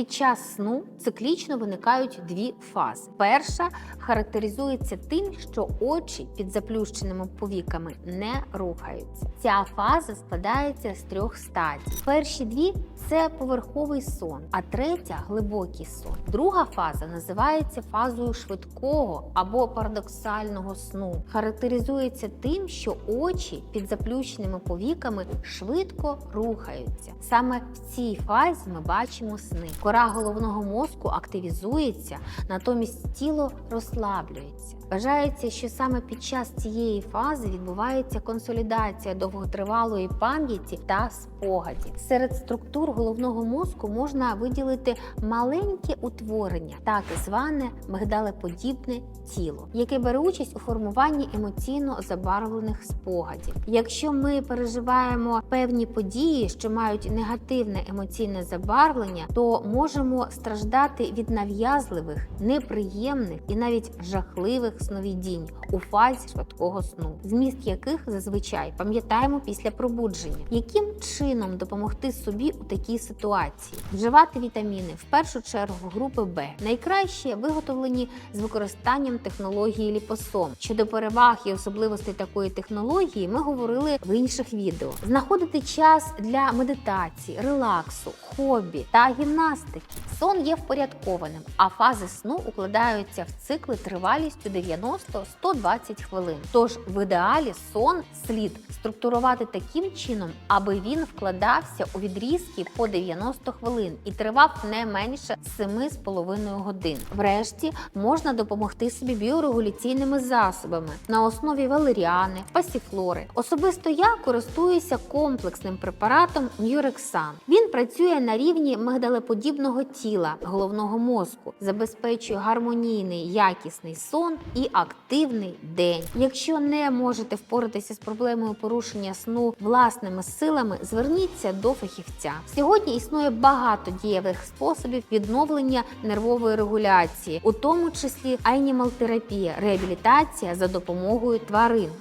Під час сну циклічно виникають дві фази. Перша характеризується тим, що очі під заплющеними повіками не рухаються. Ця фаза складається з трьох стадій. Перші дві це поверховий сон, а третя глибокий сон. Друга фаза називається фазою швидкого або парадоксального сну. Характеризується тим, що очі під заплющеними повіками швидко рухаються. Саме в цій фазі ми бачимо сни. Кора головного мозку активізується, натомість тіло розслаблюється. Вважається, що саме під час цієї фази відбувається консолідація довготривалої пам'яті та спогадів. Серед структур головного мозку можна виділити маленьке утворення, так зване мигдалеподібне тіло, яке бере участь у формуванні емоційно забарвлених спогадів. Якщо ми переживаємо певні події, що мають негативне емоційне забарвлення, то можемо страждати від нав'язливих, неприємних і навіть жахливих сновидінь у фазі швидкого сну, зміст яких зазвичай пам'ятаємо після пробудження. Яким чином допомогти собі у такій ситуації? Вживати вітаміни в першу чергу групи Б найкраще виготовлені з використанням технології ліпосом. Щодо переваг і особливостей такої технології, ми говорили в інших відео. Знаходити час для медитації, релаксу, хобі та гімнастики. Azteca. Сон є впорядкованим, а фази сну укладаються в цикли тривалістю 90-120 хвилин. Тож в ідеалі сон слід структурувати таким чином, аби він вкладався у відрізки по 90 хвилин і тривав не менше 7,5 годин. Врешті можна допомогти собі біорегуляційними засобами на основі валеріани, пасіфлори. Особисто я користуюся комплексним препаратом Нюрексан. Він працює на рівні мигдалеподібного тіла головного мозку, забезпечує гармонійний якісний сон і активний день. Якщо не можете впоратися з проблемою порушення сну власними силами, зверніться до фахівця. Сьогодні існує багато дієвих способів відновлення нервової регуляції, у тому числі анімалтерапія, реабілітація за допомогою тварин.